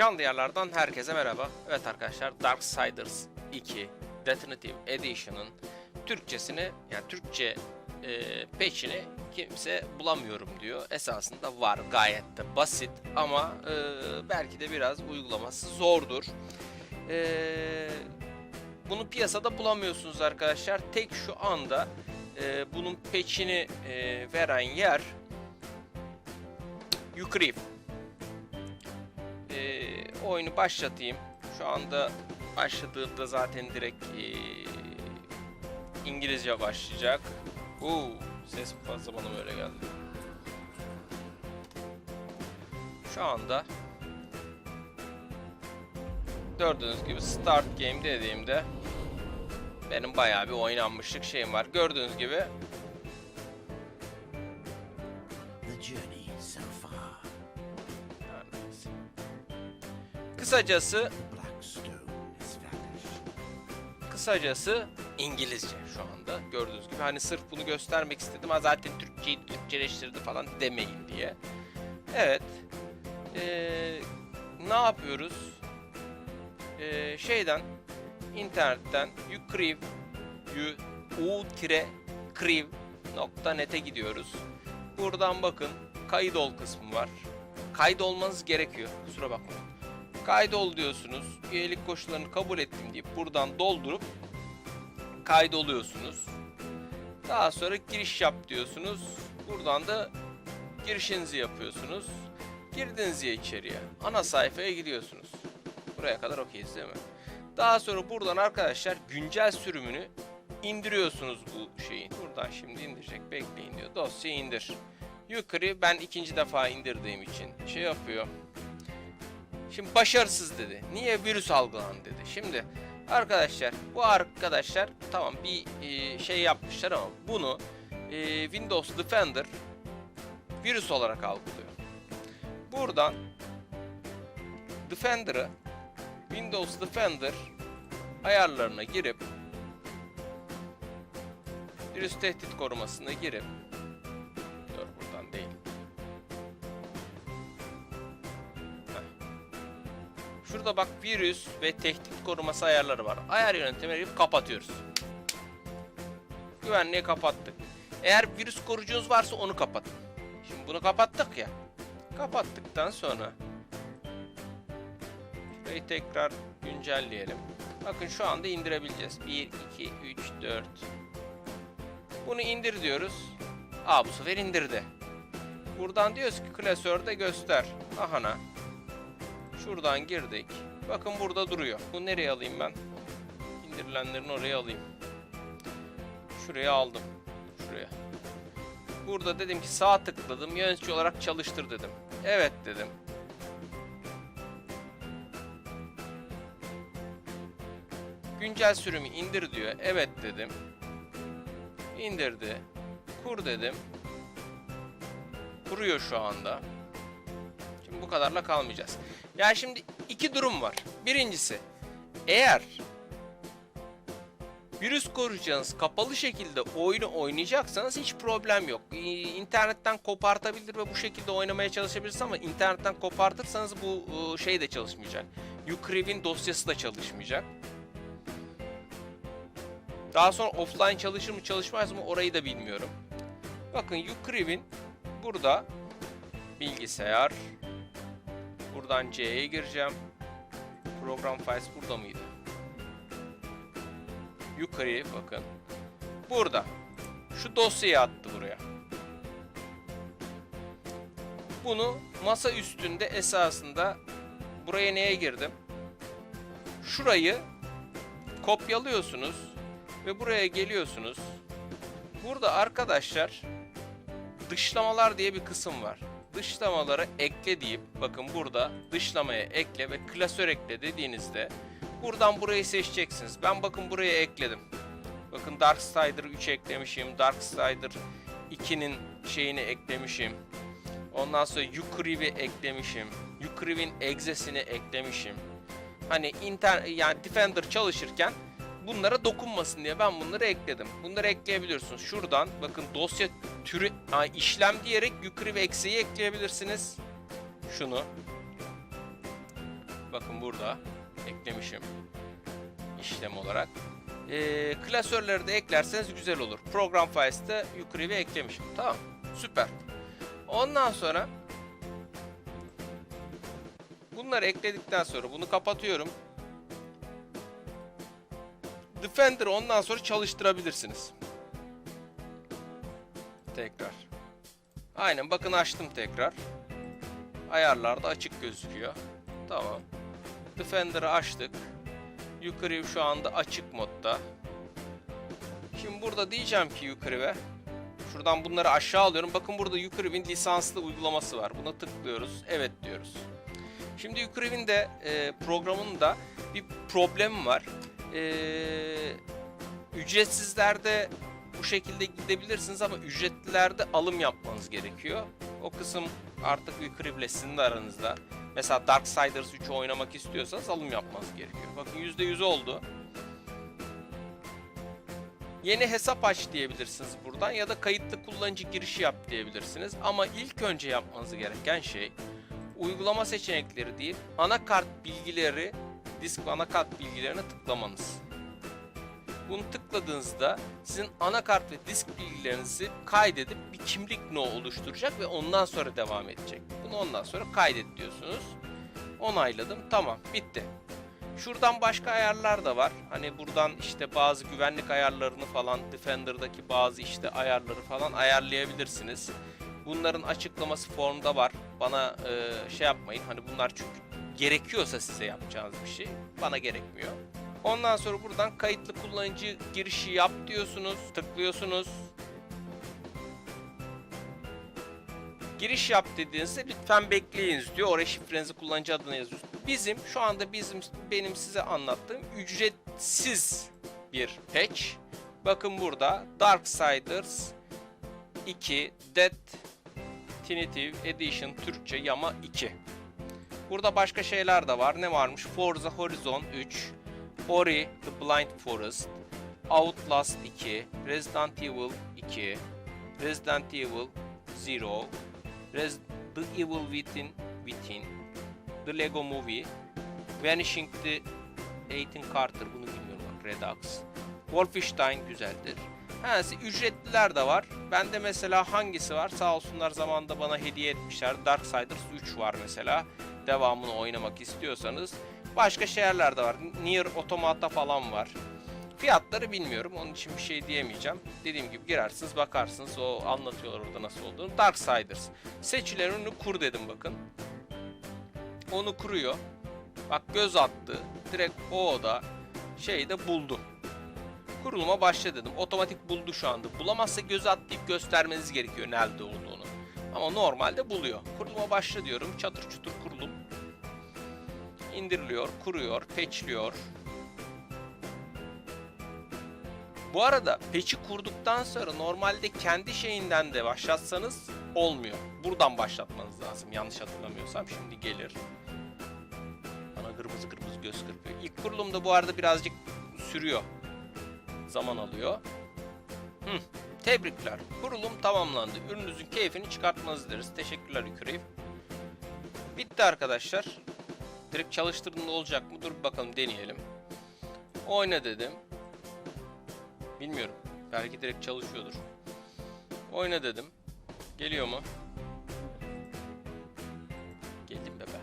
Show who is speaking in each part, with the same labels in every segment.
Speaker 1: Can diyarlardan herkese merhaba. Evet arkadaşlar Darksiders 2 Definitive Edition'ın Türkçesini yani Türkçe e, patch'ini kimse bulamıyorum diyor. Esasında var gayet de basit ama e, belki de biraz uygulaması zordur. E, bunu piyasada bulamıyorsunuz arkadaşlar. Tek şu anda e, bunun patch'ini e, veren yer Ucrive. Oyunu başlatayım. Şu anda başladığımda zaten direkt e, İngilizce başlayacak. Uuu ses fazla bana böyle geldi. Şu anda gördüğünüz gibi start game dediğimde benim bayağı bir oynanmışlık şeyim var. Gördüğünüz gibi kısacası kısacası İngilizce şu anda gördüğünüz gibi. Hani sırf bunu göstermek istedim ama zaten Türkçeyi Türkçeleştirdi falan demeyin diye. Evet. Ee, ne yapıyoruz? Ee, şeyden internetten ukriv u-kriv.net'e gidiyoruz. Buradan bakın kaydol kısmı var. Kaydolmanız gerekiyor. Kusura bakmayın. Kaydol diyorsunuz. Üyelik koşullarını kabul ettim deyip buradan doldurup kaydoluyorsunuz. Daha sonra giriş yap diyorsunuz. Buradan da girişinizi yapıyorsunuz. Girdiniz ya içeriye. Ana sayfaya gidiyorsunuz. Buraya kadar okeyiz değil mi? Daha sonra buradan arkadaşlar güncel sürümünü indiriyorsunuz bu şeyin. Buradan şimdi indirecek. Bekleyin diyor. Dosyayı indir. Yukarı ben ikinci defa indirdiğim için şey yapıyor. Şimdi başarısız dedi. Niye virüs algılandı dedi. Şimdi arkadaşlar bu arkadaşlar tamam bir e, şey yapmışlar ama bunu e, Windows Defender virüs olarak algılıyor. Buradan Defender'ı Windows Defender ayarlarına girip virüs tehdit korumasına girip Şurada bak virüs ve tehdit koruması ayarları var. Ayar yönetimi girip kapatıyoruz. Güvenliği kapattık. Eğer virüs koruyucunuz varsa onu kapatın. Şimdi bunu kapattık ya. Kapattıktan sonra şurayı tekrar güncelleyelim. Bakın şu anda indirebileceğiz. 1, 2, 3, 4. Bunu indir diyoruz. Aa bu sefer indirdi. Buradan diyoruz ki klasörde göster. Ahana. Şuradan girdik. Bakın burada duruyor. Bu nereye alayım ben? İndirilenlerin oraya alayım. Şuraya aldım. Şuraya. Burada dedim ki sağ tıkladım. Yönetici olarak çalıştır dedim. Evet dedim. Güncel sürümü indir diyor. Evet dedim. İndirdi. Kur dedim. Kuruyor şu anda. Şimdi bu kadarla kalmayacağız. Yani şimdi iki durum var. Birincisi eğer virüs koruyacağınız kapalı şekilde oyunu oynayacaksanız hiç problem yok. İnternetten kopartabilir ve bu şekilde oynamaya çalışabilirsiniz ama internetten kopartırsanız bu e, şey de çalışmayacak. Ucrive'in dosyası da çalışmayacak. Daha sonra offline çalışır mı çalışmaz mı orayı da bilmiyorum. Bakın Ucrive'in burada bilgisayar Buradan C'ye gireceğim. Program files burada mıydı? Yukarıya bakın. Burada. Şu dosyayı attı buraya. Bunu masa üstünde esasında buraya neye girdim? Şurayı kopyalıyorsunuz ve buraya geliyorsunuz. Burada arkadaşlar dışlamalar diye bir kısım var dışlamaları ekle deyip bakın burada dışlamaya ekle ve klasör ekle dediğinizde buradan burayı seçeceksiniz. Ben bakın buraya ekledim. Bakın Darksider 3 eklemişim. Darksider 2'nin şeyini eklemişim. Ondan sonra Ucrive'i eklemişim. Ucrive'in egzesini eklemişim. Hani inter yani Defender çalışırken bunlara dokunmasın diye ben bunları ekledim. Bunları ekleyebiliyorsunuz. Şuradan bakın dosya türü ha, işlem diyerek yukarı ve eksiği ekleyebilirsiniz. Şunu. Bakın burada eklemişim işlem olarak. Ee, klasörleri de eklerseniz güzel olur. Program files'te yukarı ve eklemişim. Tamam. Süper. Ondan sonra bunları ekledikten sonra bunu kapatıyorum. Defender'ı ondan sonra çalıştırabilirsiniz. Tekrar. Aynen bakın açtım tekrar. Ayarlarda açık gözüküyor. Tamam. Defender'ı açtık. Yukarı şu anda açık modda. Şimdi burada diyeceğim ki yukarı Şuradan bunları aşağı alıyorum. Bakın burada Ucriv'in lisanslı uygulaması var. Buna tıklıyoruz. Evet diyoruz. Şimdi Ucriv'in de e, programında bir problem var. E, ücretsizlerde bu şekilde gidebilirsiniz ama ücretlilerde alım yapmanız gerekiyor. O kısım artık Ucriv'le sizin de aranızda. Mesela Darksiders 3'ü oynamak istiyorsanız alım yapmanız gerekiyor. Bakın %100 oldu. Yeni hesap aç diyebilirsiniz buradan ya da kayıtlı kullanıcı girişi yap diyebilirsiniz. Ama ilk önce yapmanız gereken şey uygulama seçenekleri değil anakart bilgileri, disk ve anakart bilgilerine tıklamanız. Bunu tıkladığınızda sizin anakart ve disk bilgilerinizi kaydedip bir kimlik no oluşturacak ve ondan sonra devam edecek. Bunu ondan sonra kaydet diyorsunuz. Onayladım. Tamam. Bitti. Şuradan başka ayarlar da var. Hani buradan işte bazı güvenlik ayarlarını falan Defender'daki bazı işte ayarları falan ayarlayabilirsiniz. Bunların açıklaması formda var. Bana e, şey yapmayın. Hani bunlar çünkü gerekiyorsa size yapacağınız bir şey. Bana gerekmiyor. Ondan sonra buradan kayıtlı kullanıcı girişi yap diyorsunuz. Tıklıyorsunuz. Giriş yap dediğinizde lütfen bekleyiniz diyor. Oraya şifrenizi kullanıcı adını yazıyorsunuz. Bizim şu anda bizim benim size anlattığım ücretsiz bir patch. Bakın burada Darksiders 2 Dead Definitive Edition Türkçe Yama 2. Burada başka şeyler de var. Ne varmış? Forza Horizon 3, Ori The Blind Forest, Outlast 2, Resident Evil 2, Resident Evil 0, Res The Evil Within, Within, The Lego Movie, Vanishing the Ethan Carter bunu bilmiyorum bak Redux. Wolfenstein güzeldir. Ha, ücretliler de var. Bende mesela hangisi var? Sağ olsunlar zamanında bana hediye etmişler. Darksiders 3 var mesela. Devamını oynamak istiyorsanız. Başka şeyler de var. Nier Automata falan var. Fiyatları bilmiyorum. Onun için bir şey diyemeyeceğim. Dediğim gibi girersiniz bakarsınız. O anlatıyorlar orada nasıl olduğunu. Darksiders. Seçilen ürünü kur dedim bakın. Onu kuruyor. Bak göz attı. Direkt o oda şeyde buldu. Kuruluma başla dedim. Otomatik buldu şu anda. Bulamazsa göz atlayıp göstermeniz gerekiyor nerede olduğunu. Ama normalde buluyor. Kuruluma başla diyorum. Çatır çutur. İndiriliyor, kuruyor, patchliyor. Bu arada patch'i kurduktan sonra normalde kendi şeyinden de başlatsanız olmuyor. Buradan başlatmanız lazım yanlış hatırlamıyorsam. Şimdi gelir. Bana kırmızı kırmızı göz kırpıyor. İlk kurulumda bu arada birazcık sürüyor. Zaman alıyor. Hı. Tebrikler. Kurulum tamamlandı. Ürününüzün keyfini çıkartmanızı dileriz. Teşekkürler Yükreyim. Bitti arkadaşlar. Direkt çalıştırdığında olacak mı? Dur bakalım deneyelim. Oyna dedim. Bilmiyorum. Belki direkt çalışıyordur. Oyna dedim. Geliyor mu? Geldim be ben.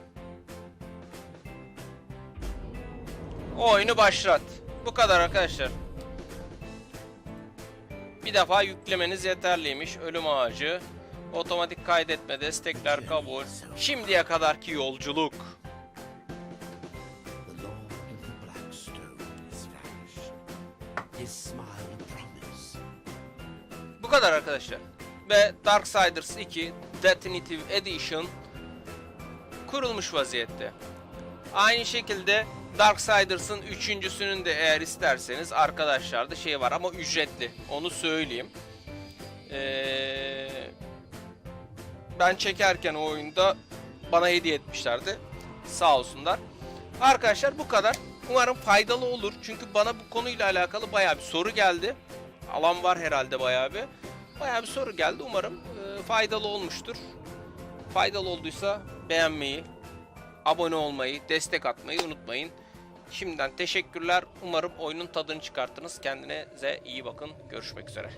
Speaker 1: Oyunu başlat. Bu kadar arkadaşlar. Bir defa yüklemeniz yeterliymiş. Ölüm ağacı. Otomatik kaydetme, destekler kabul. Şimdiye kadarki yolculuk. Bu kadar arkadaşlar. Ve Darksiders 2 Definitive Edition kurulmuş vaziyette. Aynı şekilde Darksiders'ın üçüncüsünün de eğer isterseniz arkadaşlar da şey var ama ücretli. Onu söyleyeyim. Ee, ben çekerken o oyunda bana hediye etmişlerdi. Sağ olsunlar. Arkadaşlar bu kadar. Umarım faydalı olur. Çünkü bana bu konuyla alakalı bayağı bir soru geldi. Alan var herhalde bayağı bir. Bayağı bir soru geldi. Umarım e, faydalı olmuştur. Faydalı olduysa beğenmeyi, abone olmayı, destek atmayı unutmayın. Şimdiden teşekkürler. Umarım oyunun tadını çıkarttınız. Kendinize iyi bakın. Görüşmek üzere.